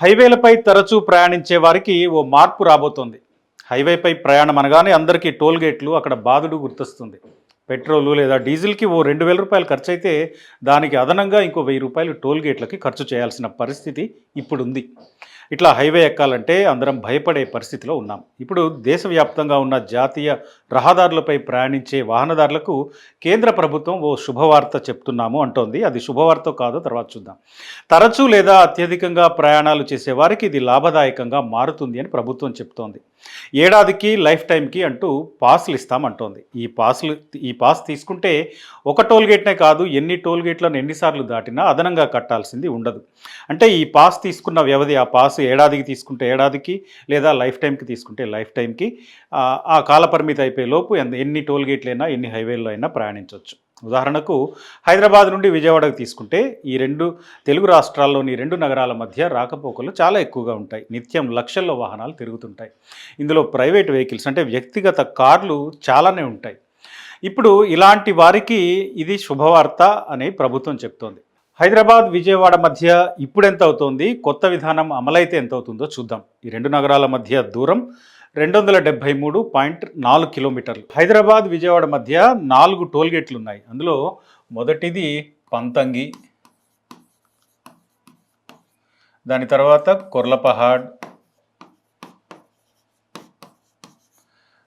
హైవేలపై తరచూ ప్రయాణించే వారికి ఓ మార్పు రాబోతోంది. హైవేపై ప్రయాణం అనగానే అందరికీ టోల్ గేట్లు అక్కడ బాధుడు గుర్తొస్తుంది. పెట్రోలు లేదా డీజిల్కి ఓ రెండు వేల రూపాయలు ఖర్చు అయితే దానికి అదనంగా ఇంకో వెయ్యి రూపాయలు టోల్ గేట్లకి ఖర్చు చేయాల్సిన పరిస్థితి ఇప్పుడుంది. ఇట్లా హైవే ఎక్కాలంటే అందరం భయపడే పరిస్థితిలో ఉన్నాం. ఇప్పుడు దేశవ్యాప్తంగా ఉన్న జాతీయ రహదారులపై ప్రయాణించే వాహనదారులకు కేంద్ర ప్రభుత్వం ఓ శుభవార్త చెప్తున్నాము అంటోంది. అది శుభవార్త కాదో తర్వాత చూద్దాం. తరచూ లేదా అత్యధికంగా ప్రయాణాలు చేసే వారికి ఇది లాభదాయకంగా మారుతుంది అని ప్రభుత్వం చెప్తోంది. ఏడాదికి లైఫ్ టైంకి అంటూ పాస్లు ఇస్తామంటోంది ఈ పాస్లు ఈ పాస్ తీసుకుంటే ఒక టోల్ గేట్నే కాదు ఎన్ని టోల్ గేట్లను ఎన్నిసార్లు దాటినా అదనంగా కట్టాల్సింది ఉండదు. అంటే ఈ పాస్ తీసుకున్న వ్యవధి ఆ పాస్ ఏడాదికి తీసుకుంటే ఏడాదికి లేదా లైఫ్ టైంకి తీసుకుంటే లైఫ్ టైంకి ఆ, కాలపరిమితి అయిపోయే లోపు ఎన్ని టోల్ గేట్లైనా ఎన్ని హైవేల్లో అయినా ప్రయాణించవచ్చు ఉదాహరణకు హైదరాబాద్ నుండి విజయవాడకు తీసుకుంటే ఈ రెండు తెలుగు రాష్ట్రాల్లోని రెండు నగరాల మధ్య రాకపోకలు చాలా ఎక్కువగా ఉంటాయి. నిత్యం లక్షల్లో వాహనాలు తిరుగుతుంటాయి. ఇందులో ప్రైవేట్ వెహికల్స్ అంటే వ్యక్తిగత కార్లు చాలానే ఉంటాయి. ఇప్పుడు ఇలాంటి వారికి ఇది శుభవార్త అని ప్రభుత్వం చెప్తోంది. హైదరాబాద్ విజయవాడ మధ్య ఇప్పుడు ఎంత అవుతోంది? కొత్త విధానం అమలైతే ఎంత అవుతుందో చూద్దాం. ఈ రెండు నగరాల మధ్య దూరం రెండు వందల డెబ్బై మూడు పాయింట్ నాలుగు కిలోమీటర్లు. హైదరాబాద్ విజయవాడ మధ్య నాలుగు టోల్గేట్లు ఉన్నాయి అందులో మొదటిది పంతంగి. దాని తర్వాత కొర్లపహాడ్.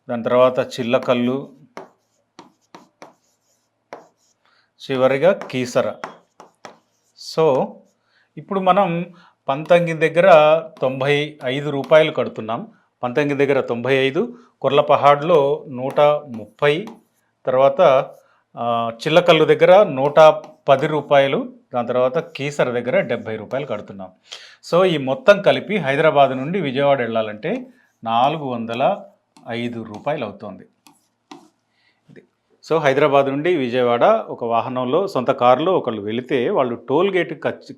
దాని తర్వాత చిల్లకల్లు. చివరిగా కీసర. సో ఇప్పుడు మనం పంతంగి దగ్గర తొంభై ఐదు రూపాయలు కడుతున్నాం. పంతంగి దగ్గర తొంభై ఐదు కొర్లపహాడ్లో నూట ముప్పై తర్వాత చిల్లకల్లు దగ్గర నూట పది రూపాయలు దాని తర్వాత కీసర దగ్గర డెబ్భై రూపాయలు కడుతున్నాం. సో ఈ మొత్తం కలిపి హైదరాబాద్ నుండి విజయవాడ వెళ్ళాలంటే నాలుగు వందల ఐదు రూపాయలు అవుతోంది. సో హైదరాబాద్ నుండి విజయవాడ ఒక వాహనంలో సొంత కారులో ఒకళ్ళు వెళితే వాళ్ళు టోల్ గేట్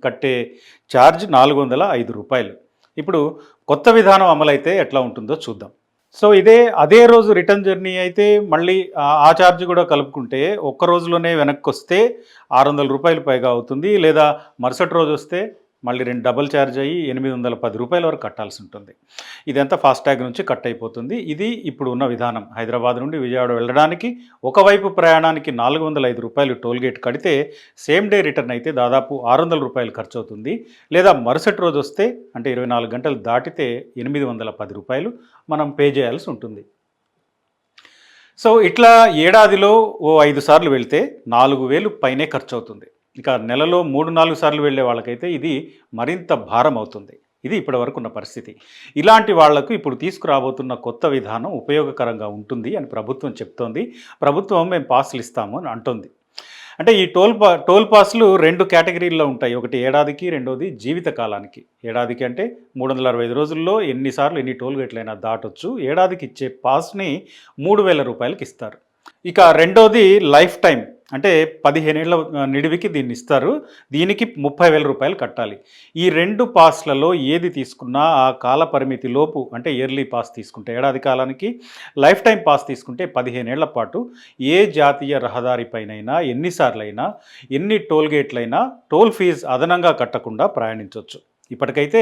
కట్టే ఛార్జ్ నాలుగు వందల ఐదు రూపాయలు. ఇప్పుడు కొత్త విధానం అమలైతే ఎట్లా ఉంటుందో చూద్దాం. సో ఇదే అదే రోజు రిటర్న్ జర్నీ అయితే మళ్ళీ ఆ- ఛార్జ్ కూడా కలుపుకుంటే ఒక్క రోజులోనే వెనక్కి వస్తే ఆరు వందల రూపాయలు పైగా అవుతుంది లేదా మరుసటి రోజు వస్తే మళ్ళీ రెండు డబల్ ఛార్జ్ అయ్యి ఎనిమిది వందల పది రూపాయల వరకు కట్టాల్సి ఉంటుంది. ఇదంతా ఫాస్టాగ్ నుంచి కట్ అయిపోతుంది. ఇది ఇప్పుడు ఉన్న విధానం. హైదరాబాద్ నుండి విజయవాడ వెళ్ళడానికి ఒకవైపు ప్రయాణానికి నాలుగు వందల ఐదు రూపాయలు టోల్గేట్ కడితే సేమ్ డే రిటర్న్ అయితే దాదాపు ఆరు వందల రూపాయలు ఖర్చు అవుతుంది. లేదా మరుసటి రోజు వస్తే అంటే ఇరవై నాలుగు గంటలు దాటితే ఎనిమిది వందల పది రూపాయలు మనం పే చేయాల్సి ఉంటుంది. సో ఇట్లా ఏడాదిలో ఓ ఐదు సార్లు వెళ్తే నాలుగు వేలు పైనే ఖర్చు అవుతుంది. ఇక నెలలో మూడు నాలుగు సార్లు వెళ్ళే వాళ్ళకైతే ఇది మరింత భారం అవుతుంది. ఇది ఇప్పటి వరకు ఉన్న పరిస్థితి. ఇలాంటి వాళ్ళకు ఇప్పుడు తీసుకురాబోతున్న కొత్త విధానం ఉపయోగకరంగా ఉంటుంది అని ప్రభుత్వం చెప్తోంది. ప్రభుత్వం మేము పాస్లు ఇస్తాము అని అంటుంది. అంటే ఈ టోల్ పా టోల్ పాస్లు రెండు కేటగిరీల్లో ఉంటాయి. ఒకటి ఏడాదికి రెండోది జీవిత కాలానికి. ఏడాదికి అంటే మూడు వందల అరవై ఐదు రోజుల్లో ఎన్నిసార్లు ఎన్ని టోల్ గేట్లైనా దాటొచ్చు. ఏడాదికి ఇచ్చే పాస్ని మూడు వేల రూపాయలకి ఇస్తారు. ఇక రెండోది లైఫ్ టైం అంటే పదిహేనేళ్ళ నిడివికి దీన్ని ఇస్తారు. దీనికి ముప్పై వేల రూపాయలు కట్టాలి. ఈ రెండు పాస్లలో ఏది తీసుకున్నా ఆ కాల పరిమితి లోపు అంటే ఇయర్లీ పాస్ తీసుకుంటే ఏడాది కాలానికి లైఫ్ టైం పాస్ తీసుకుంటే పదిహేనేళ్ళ పాటు ఏ జాతీయ రహదారిపైనైనా ఎన్నిసార్లైనా ఎన్ని టోల్ గేట్లైనా టోల్ ఫీజు అదనంగా కట్టకుండా ప్రయాణించవచ్చు ఇప్పటికైతే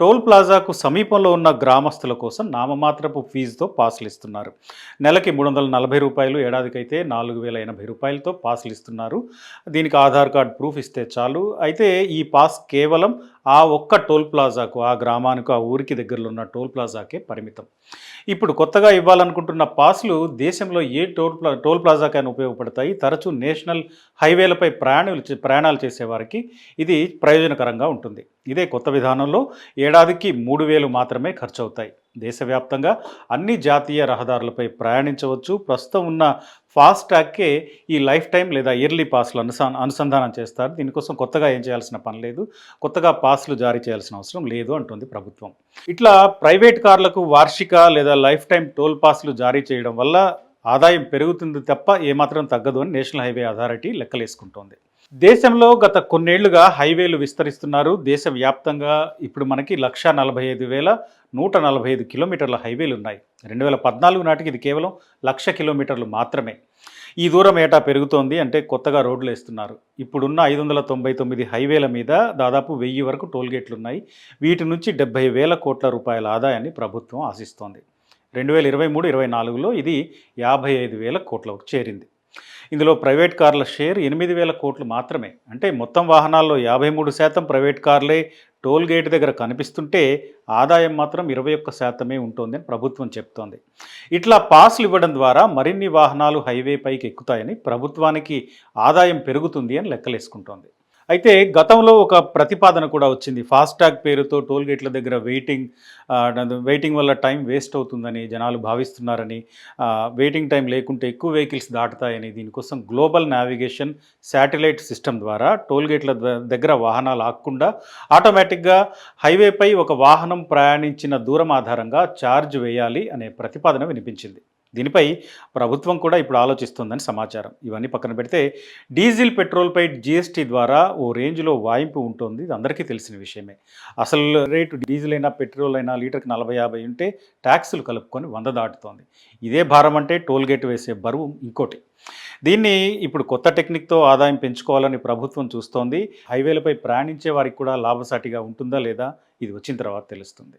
టోల్ ప్లాజాకు సమీపంలో ఉన్న గ్రామస్తుల కోసం నామమాత్రపు ఫీజుతో పాసులు ఇస్తున్నారు. నెలకి మూడు వందల నలభై రూపాయలు ఏడాదికైతే నాలుగు వేల ఎనభై రూపాయలతో పాసులు ఇస్తున్నారు. దీనికి ఆధార్ కార్డ్ ప్రూఫ్ ఇస్తే చాలు. అయితే ఈ పాస్ కేవలం ఆ ఒక్క టోల్ ప్లాజాకు ఆ గ్రామానికి ఆ ఊరికి దగ్గరలో ఉన్న టోల్ ప్లాజాకే పరిమితం. ఇప్పుడు కొత్తగా ఇవ్వాలనుకుంటున్న పాస్లు దేశంలో ఏ టోల్ ప్లా టోల్ ప్లాజాకైనా ఉపయోగపడతాయి. తరచూ నేషనల్ హైవేలపై ప్రయాణాలు ప్రయాణాలు చేసేవారికి ఇది ప్రయోజనకరంగా ఉంటుంది. ఇదే కొత్త విధానంలో ఏడాదికి మూడు వేలు మాత్రమే ఖర్చు అవుతాయి దేశవ్యాప్తంగా అన్ని జాతీయ రహదారులపై ప్రయాణించవచ్చు. ప్రస్తుతం ఉన్న ఫాస్ట్ ట్రాక్కే ఈ లైఫ్ టైం లేదా ఇయర్లీ పాస్లు అనుసా అనుసంధానం చేస్తారు. దీనికోసం కొత్తగా ఏం చేయాల్సిన పని లేదు. కొత్తగా పాస్లు జారీ చేయాల్సిన అవసరం లేదు అంటుంది ప్రభుత్వం. ఇట్లా ప్రైవేట్ కార్లకు వార్షిక లేదా లైఫ్ టైం టోల్ పాస్లు జారీ చేయడం వల్ల ఆదాయం పెరుగుతుంది తప్ప ఏమాత్రం తగ్గదు అని నేషనల్ హైవే అథారిటీ లెక్కలేసుకుంటోంది. దేశంలో గత కొన్నేళ్ళుగా హైవేలు విస్తరిస్తున్నారు. దేశవ్యాప్తంగా ఇప్పుడు మనకి లక్ష నలభై ఐదు వేల నూట నలభై ఐదు కిలోమీటర్ల హైవేలు ఉన్నాయి. రెండు వేల పద్నాలుగు నాటికి ఇది కేవలం లక్ష కిలోమీటర్లు మాత్రమే. ఈ దూరం ఏటా పెరుగుతోంది అంటే కొత్తగా రోడ్లు వేస్తున్నారు. ఇప్పుడున్న ఐదు వందల తొంభై తొమ్మిది హైవేల మీద దాదాపు వెయ్యి వరకు టోల్గేట్లు ఉన్నాయి. వీటి నుంచి డెబ్బై వేల కోట్ల రూపాయల ఆదాయాన్ని ప్రభుత్వం ఆశిస్తోంది. రెండు వేల ఇరవై మూడు ఇరవై నాలుగులో ఇది యాభై ఐదు వేల కోట్లకు చేరింది. ఇందులో ప్రైవేట్ కార్ల షేర్ ఎనిమిది వేల కోట్లు మాత్రమే. అంటే మొత్తం వాహనాల్లో యాభై మూడు శాతం ప్రైవేట్ కార్లే టోల్ గేట్ దగ్గర కనిపిస్తుంటే ఆదాయం మాత్రం ఇరవై ఒక్క శాతమే ఉంటుందని ప్రభుత్వం చెప్తోంది. ఇట్లా పాస్లు ఇవ్వడం ద్వారా మరిన్ని వాహనాలు హైవే పైకి ఎక్కుతాయని ప్రభుత్వానికి ఆదాయం పెరుగుతుంది అని లెక్కలేసుకుంటోంది. అయితే గతంలో ఒక ప్రతిపాదన కూడా వచ్చింది. ఫాస్టాగ్ పేరుతో టోల్ గేట్ల దగ్గర వెయిటింగ్ వెయిటింగ్ వల్ల టైం వేస్ట్ అవుతుందని జనాలు భావిస్తున్నారని వెయిటింగ్ టైం లేకుంటే ఎక్కువ వెహికల్స్ దాటుతాయని దీనికోసం గ్లోబల్ నావిగేషన్ శాటిలైట్ సిస్టమ్ ద్వారా టోల్ గేట్ల ద- దగ్గర వాహనాలు ఆక్కుండా ఆటోమేటిక్గా హైవేపై ఒక వాహనం ప్రయాణించిన దూరం ఆధారంగా ఛార్జ్ వేయాలి అనే ప్రతిపాదన వినిపించింది. దీనిపై ప్రభుత్వం కూడా ఇప్పుడు ఆలోచిస్తోందని సమాచారం. ఇవన్నీ పక్కన పెడితే డీజిల్ పెట్రోల్పై జీఎస్టీ ద్వారా ఓ రేంజ్లో వాయింపు ఉంటుంది. ఇది అందరికీ తెలిసిన విషయమే. అసలు రేటు డీజిల్ అయినా పెట్రోల్ అయినా లీటర్కి నలభై యాభై ఉంటే ట్యాక్సులు కలుపుకొని వంద దాటుతోంది. ఇదే భారం అంటే టోల్గేట్ వేసే బరువు ఇంకోటి. దీన్ని ఇప్పుడు కొత్త టెక్నిక్తో ఆదాయం పెంచుకోవాలని ప్రభుత్వం చూస్తోంది. హైవేలపై ప్రయాణించే వారికి కూడా లాభసాటిగా ఉంటుందా లేదా? ఇది వచ్చిన తర్వాత తెలుస్తుంది.